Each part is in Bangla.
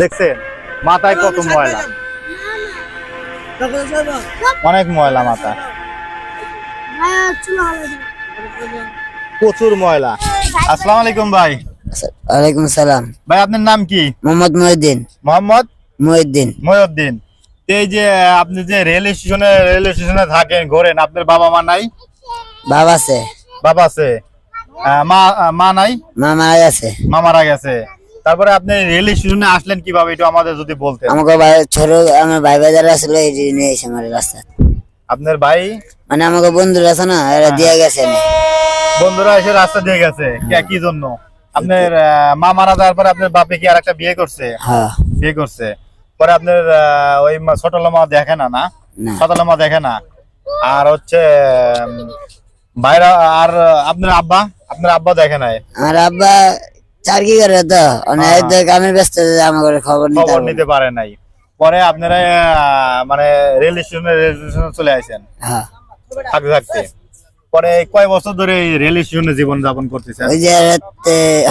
দেখছেন মাথায় কত ময়লা। অনেক ময়লা মাথা প্রচুর ময়লা। আসসালামু আলাইকুম ভাই। ওয়ালাইকুম সালাম ভাই আপনার নাম কি? মোহাম্মদ মহিউদ্দিন। মোহাম্মদ? মহিউদ্দিন। মহিউদ্দিন। এই যে আপনি যে রেল স্টেশনে রেল স্টেশনে থাকেন ঘোরেন আপনার বাবা মা নাই? বাবা আছে। বাবা আছে। মা মা নাই? মা মারা গেছে। মা মারা গেছে। তারপরে আপনি রেল স্টেশনে আসলেন কীভাবে? এটা আমাদের যদি বলতেন। আমাকে বাই- ছোট আমার ভাই বাজার আসলে এই নিয়ে এসে আমার রাস্তা আপনার ভাই? মানে আমাকে বন্ধুরা আছে না এরা দিয়ে গেছে। বন্ধুরা এসে রাস্তা দিয়ে গেছে। কে- কি জন্য? আপনার মা মারা যাওয়ার পরে আপনার বাপে কি আর একটা বিয়ে করছে? হ্যাঁ। বিয়ে করছে। পরে আপনার ওই ছোট মা দেখে না না? না। ছোট মা দেখে না। আর হচ্ছে ভাইরা আর আপনার আব্বা? আপনার আব্বা দেখে নাই? আমার আব্বা চাকরি করে তো অনেক হ্যাঁ। ব্যস্ত আমাকে খবর খবর নিতে পারে নাই। পরে আপনারা মানে রেল স্টেশনে রেল স্টেশনে চলে আসেন হ্যাঁ। থাকতে থাকতে। পরে কয় বছর ধরে এই রেল স্টেশনে জীবন যাপন করতেছেন? ওই যে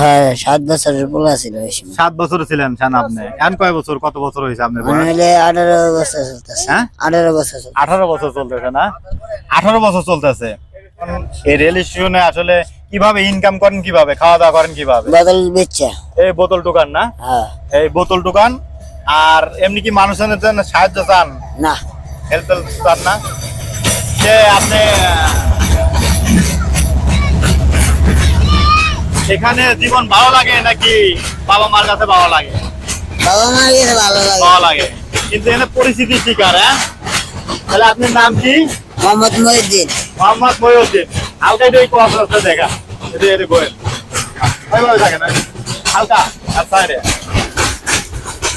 হ্যাঁ সাত বছরের পোলা ছিল সাত বছর ছিলেন শান আপনি। এখন কয় বছর কত বছর হয়েছে আপনার মানে আঠারো বছর চলতেছে। হ্যাঁ? আঠারো বছর আঠারো বছর চলতেছে না? আঠারো বছর চলতেছে। এই রেল স্টেশনে আসলে কীভাবে ইনকাম করেন কীভাবে খাওয়া দাওয়া করেন কীভাবে? বদল বেচছে এই বোতল দোকান না? হ্যাঁ। এই বোতল দোকান আর এমনি কি মানুষের জন্য সাহায্য চান? না। হেল্প চান না? যে আপনি এখানে জীবন ভালো লাগে নাকি বাবা মার কাছে ভালো লাগে? বাবা মা গেছে ভালো লাগে। ভালো লাগে। কিন্তু এখানে পরিস্থিতি শিকার হ্যাঁ? তাহলে আপনার নাম কি? মোহাম্মদ মহিউদ্দিন। মোহাম্মদ মহিউদ্দিন। হালকা একটু এই ক্রস রাস্তা দেখা। এটা এটা থাকে না। হালকা, আর সাইডে।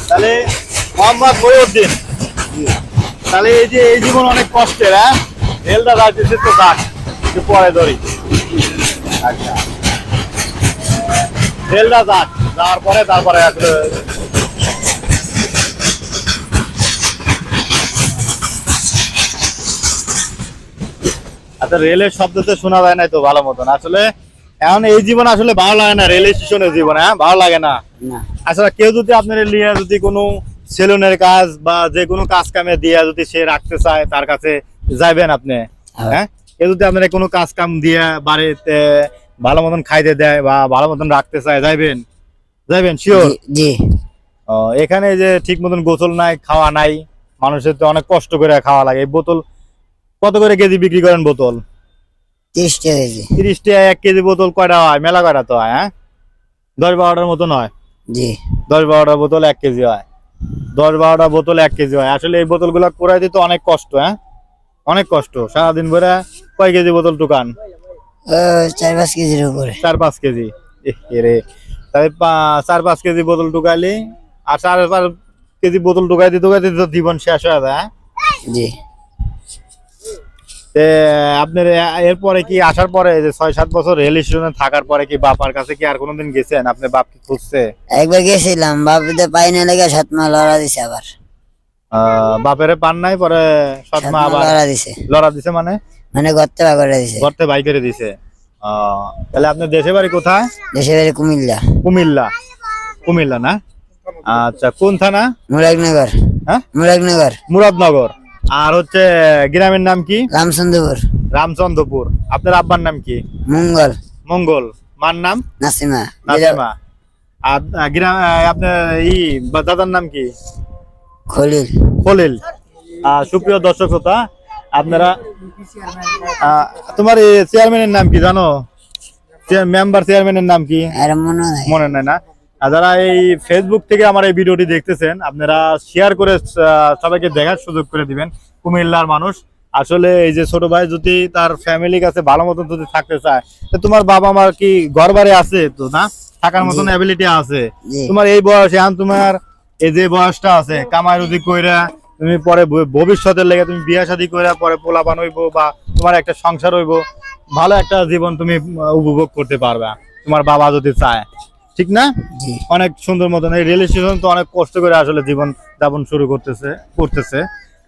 তাহলে মোহাম্মদ মহিউদ্দিন। তাহলে এই যে, এই জীবন অনেক কষ্টের হ্যাঁ? রেলটা যাচ্ছে তো পরে ধরি। আচ্ছা। রেলটা যাক, যাওয়ার পরে তারপরে আসলে আচ্ছা রেলের শব্দ তো শোনা যায় না তো ভালো মতন। আসলে এখন এই জীবন আসলে ভালো লাগে না রেল স্টেশনের জীবন হ্যাঁ? ভালো লাগে না। আসলে কেউ যদি আপনার লিয়ে যদি কোনো সেলুনের কাজ বা যে কোনো কাজ কামে দিয়ে যদি সে রাখতে চায় তার কাছে যাইবেন আপনি হ্যাঁ। হ্যাঁ? কেউ যদি আপনার কোনো কাজ কাম দিয়ে বাড়িতে ভালো মতন খাইতে দেয় বা ভালো মতন রাখতে চায় যাইবেন? যাইবেন? শিওর জি- জি। এখানে যে ঠিক মতন গোসল নাই খাওয়া নাই মানুষের তো অনেক কষ্ট করে খাওয়া লাগে। এই বোতল কত করে কেজি বিক্রি করেন বোতল? তিরিশ টাকা কেজি। তিরিশ টাকা এক কেজি বোতল কয়টা হয়? মেলা কয়টা তো হয় হ্যাঁ? দশ বারোটার মতন হয় জি। দশ বারোটা বোতল এক কেজি হয়। দশ বারোটা বোতল এক কেজি হয়। আসলে এই বোতলগুলা কোরাই দিতে অনেক কষ্ট হ্যাঁ? অনেক কষ্ট। সারাদিন ভরে কয় কেজি বোতল টুকান? চার পাঁচ কেজির উপরে। চার পাঁচ কেজি। এরে পা- চার পাঁচ কেজি বোতল টুকাইলি আর চার পাঁচ কেজি বোতল টুকাই দিতে টুকাই দিতে তো জীবন শেষ হয়ে যায় হ্যাঁ? জি। আপনার এরপরে কি আসার পরে যে ছয় সাত বছর রেল স্টেশনে থাকার পরে কি বাপার কাছে কি আর কোনোদিন গেছেন? আপনার বাপ কি খুঁজছে? একবার গেছিলাম বাবুতে পাই না লেগে সাত মা লড়া দিছে আবার। বাপেরে পান নাই পরে সাত মা আবার লড়া দিছে। লড়া দিছে মানে? মানে গর্তে বা করে দিছে। ঘরতে বাই করে দিছে। তাহলে আপনার দেশে বাড়ি কোথায়? দেশে বাড়ি কুমিল্লা। কুমিল্লা। কুমিল্লা না? আচ্ছা কোন থানা? মুরাদনগর। হ্যাঁ? মুরাদনগর। মুরাদনগর। আর হচ্ছে গ্রামের নাম কি? রামচন্দ্রপুর। রামচন্দ্রপুর। আপনার আব্বার নাম কি? মঙ্গল। মঙ্গল। মার নাম? নাসিমা। নাসিমা। আর গ্রাম আপনার ই দাদার নাম কি? খলিল। খলিল। সুপ্রিয় দর্শক শ্রোতা আপনারা তোমার চেয়ারম্যানের নাম কি জানো? মেম্বার চেয়ারম্যানের নাম কি? মনে মনে নাই না? আর যারা এই ফেসবুক থেকে আমার এই ভিডিওটি দেখতেছেন আপনারা শেয়ার করে সবাইকে দেখার সুযোগ করে দিবেন। কুমিল্লার মানুষ। আসলে এই যে ছোট ভাই যদি তার ফ্যামিলির কাছে ভালো মতন যদি থাকতে চায় তো তোমার বাবা মার কি ঘর বাড়ি আছে তো না? থাকার মতন অ্যাবিলিটি আছে। তোমার এই বয়স এখন তোমার এই যে বয়সটা আছে কামাই রুজি কইরা তুমি পরে ভবিষ্যতের লেগে তুমি বিয়া শাদী কইরা পরে পোলাপান হইবো বা তোমার একটা সংসার হইবো ভালো একটা জীবন তুমি উপভোগ করতে পারবে তোমার বাবা যদি চায়। ঠিক না? অনেক সুন্দর মতন এই রেল স্টেশন তো অনেক কষ্ট করে আসলে জীবন যাপন শুরু করতেছে করতেছে।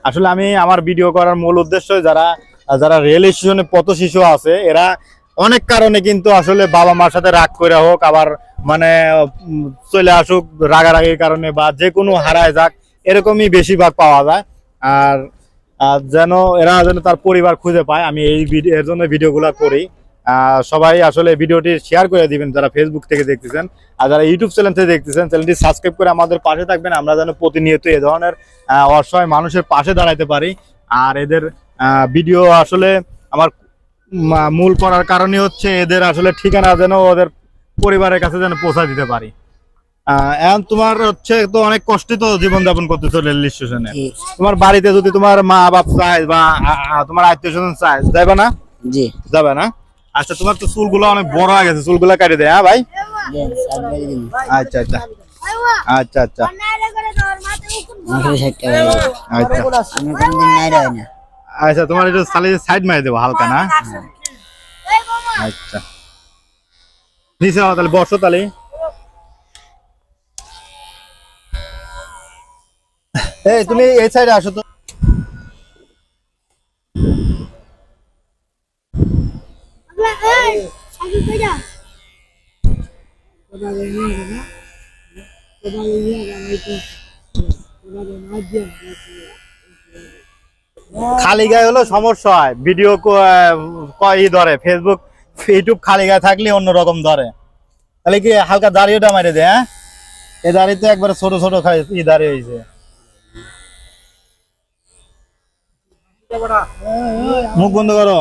আসলে আমি আমার ভিডিও করার মূল উদ্দেশ্য যারা যারা রেল স্টেশনে পথ শিশু আছে এরা অনেক কারণে কিন্তু আসলে বাবা মার সাথে রাগ করে হোক আবার মানে চলে আসুক রাগারাগির কারণে বা যে কোনো হারায় যাক এরকমই বেশিরভাগ পাওয়া যায়। আর আর যেন এরা যেন তার পরিবার খুঁজে পায় আমি এই ভিডিও এর জন্য ভিডিওগুলো করি। সবাই আসলে ভিডিওটি শেয়ার করে দিবেন যারা ফেসবুক থেকে দেখতেছেন। আর যারা ইউটিউব চ্যানেল থেকে দেখতেছেন চ্যানেলটি সাবস্ক্রাইব করে আমাদের পাশে থাকবেন। আমরা যেন প্রতিনিয়ত এ ধরনের অসহায় মানুষের পাশে দাঁড়াইতে পারি। আর এদের ভিডিও আসলে আমার মূল করার কারণে হচ্ছে এদের আসলে ঠিকানা যেন ওদের পরিবারের কাছে যেন পৌঁছা দিতে পারি। এখন তোমার হচ্ছে তো অনেক কষ্টে তো জীবনযাপন করতেছো রেল স্টেশনে। তোমার বাড়িতে যদি তোমার মা বাপ চায় বা তোমার আত্মীয় স্বজন চায় যাবে না? জি। যাবে না? আচ্ছা তোমার তো চুলগুলো অনেক বড় হয়ে গেছে, চুলগুলো কাটি দেয় হ্যাঁ ভাই? আচ্ছা আচ্ছা। আচ্ছা আচ্ছা। আচ্ছা। আচ্ছা তোমার একটু সালে সাইড মারি দেবো, হালকা, না? আচ্ছা। নিচে তাহলে, বসো তাহলে। এই, তুমি এই সাইডে আসো তো। খালি গায়ে হলো সমস্যা হয়। ভিডিও ই ধরে ফেসবুক ইউটিউব খালি গায়ে থাকলে অন্যরকম ধরে। তাহলে কি হালকা দাড়িওটা মারে দে হ্যাঁ? এই দাড়িতে একবারে ছোট ছোট খাই ই দাঁড়িয়ে হয়েছে মুখ বন্ধ করো।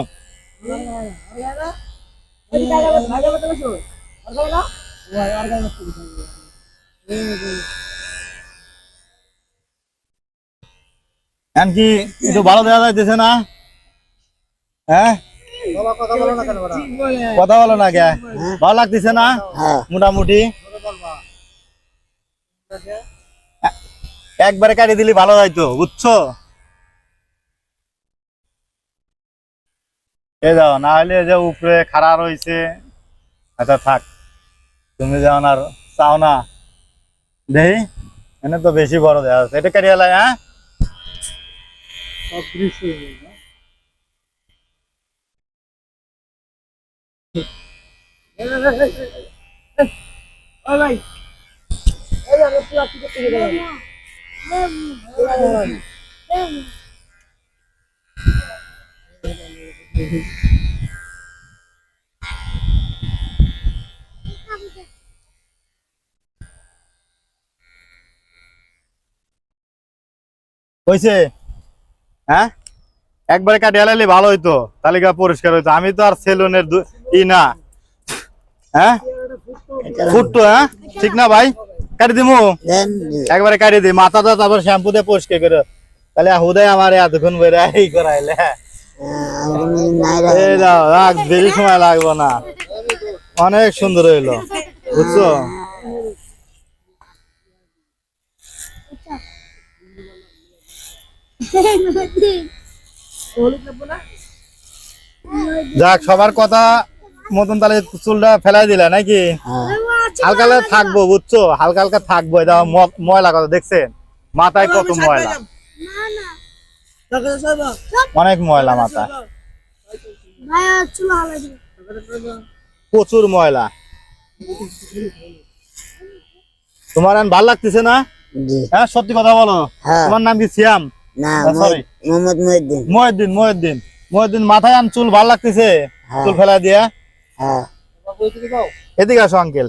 একটু ভালো দেখা যাইতেছে না? হ্যাঁ? কথা বলো না কে? ভালো লাগতেছে না? হ্যাঁ। মোটামুটি। একবারে কাটি দিলি ভালো যাইতো বুঝছ? এ যাও না হলে যে উপরে খাড়া রয়েছে আচ্ছা থাক তুমি যাও আর চাও না দেহি এনে তো বেশি বড় দেখা যাচ্ছে এটা কাটিয়ে লাই হ্যাঁ হয়েছে হ্যাঁ? একবারে কাটিয়ে লাইলে ভালো হইতো তালিকা পরিষ্কার হইতো। আমি তো আর সেলুনের ই না। হ্যাঁ? ফুটতো হ্যাঁ? ঠিক না ভাই? কাটি দিমু? একবারে কাটি দিই মাথাটা তারপর শ্যাম্পু দিয়ে পরিষ্কার করে। তাহলে হুদায় আমার এতক্ষণ বেড়ে এই করাইলে। বেশি সময় না। অনেক সুন্দর হইল, বুঝছ? যাক, সবার কথা মতন তাহলে চুলটা ফেলাই দিলা, নাকি? হালকা হালকা থাকব, বুঝছ? হালকা হালকা থাকব ময়লা কথা, দেখছেন? মাথায় কত ময়লা। অনেক ময়লা মাথা। প্রচুর ময়লা। তোমার ভালো লাগতেছে না? হ্যাঁ সত্যি কথা বলো। হ্যাঁ। তোমার নাম কি সিয়াম? না Ah, মহিউদ্দিন। মহিউদ্দিন মহিউদ্দিন। মহিউদ্দিন মাথায় আন চুল ভালো লাগতেছে? হ্যাঁ। চুল ফেলা দিয়া? হ্যাঁ। এদিকে আসো আঙ্কেল।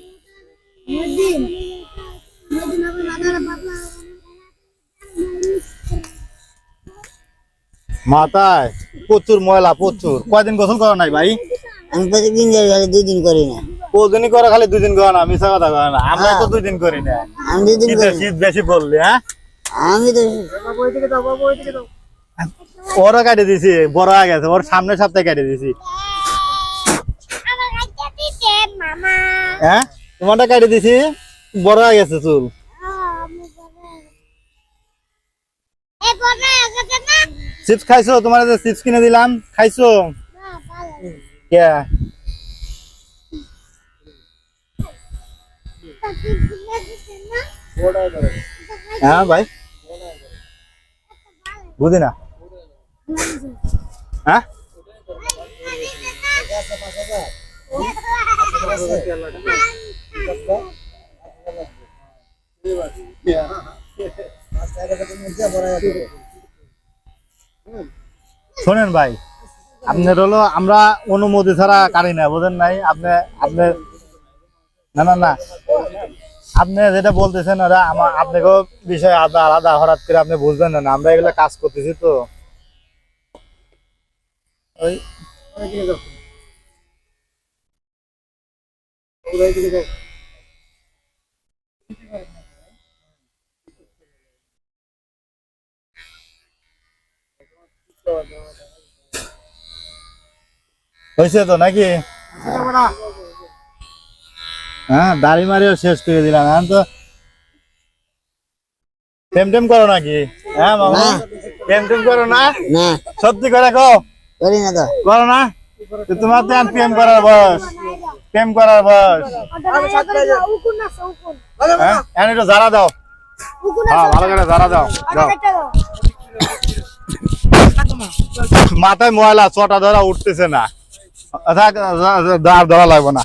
মাথায় প্রচুর ময়লা প্রচুর। কয়দিন গোসল করো নাই ভাই? আমি প্রতিদিন দুই দিন করি না। কদিনই করে খালি দুই দিন করে না মিশা কথা করে না। আমরা তো হ্যাঁ। দুই দিন করি না। আমি শীতে করি। শীত বেশি পড়লি হ্যাঁ? আমি তো ওরও কেটে দিছি বড় হয়ে গেছে। ওর সামনের সপ্তাহে কেটে দিছি। হ্যাঁ? তোমারটা কাটি দিছি, বড় হয়ে গেছে চুল। চিপস খাইছো? তোমার চিপস কিনে দিলাম, খাইছো? হ্যাঁ ভাই। বুঝি না। হ্যাঁ? শোনেন ভাই, আপনার হলো আমরা অনুমতি ছাড়া কারি না, বুঝেন নাই? আপনি আপনি, না না না। আপনি যেটা বলতেছেন ওরা আমার আপনাকেও বিষয় আলাদা আলাদা হঠাৎ করে আপনি বুঝবেন না, আমরা এগুলো কাজ করতেছি তো। ওই হয়েছে তো নাকি? হ্যাঁ দাড়ি মারিও শেষ করে দিলাম। এখন তো টেম টেম করো নাকি? হ্যাঁ মামা? না। টেম টেম করো না? না। সত্যি করে কো করি না তো। করো না? তোমার তো প্রেম করার বয়স। প্রেম করার বয়স। হ্যাঁ এখন একটু জারা দাও হ্যাঁ ভালো করে জারা দাও দাও মাথায় ময়লা ছটা ধরা উঠতেছে না দাঁড় ধরা লাগবে না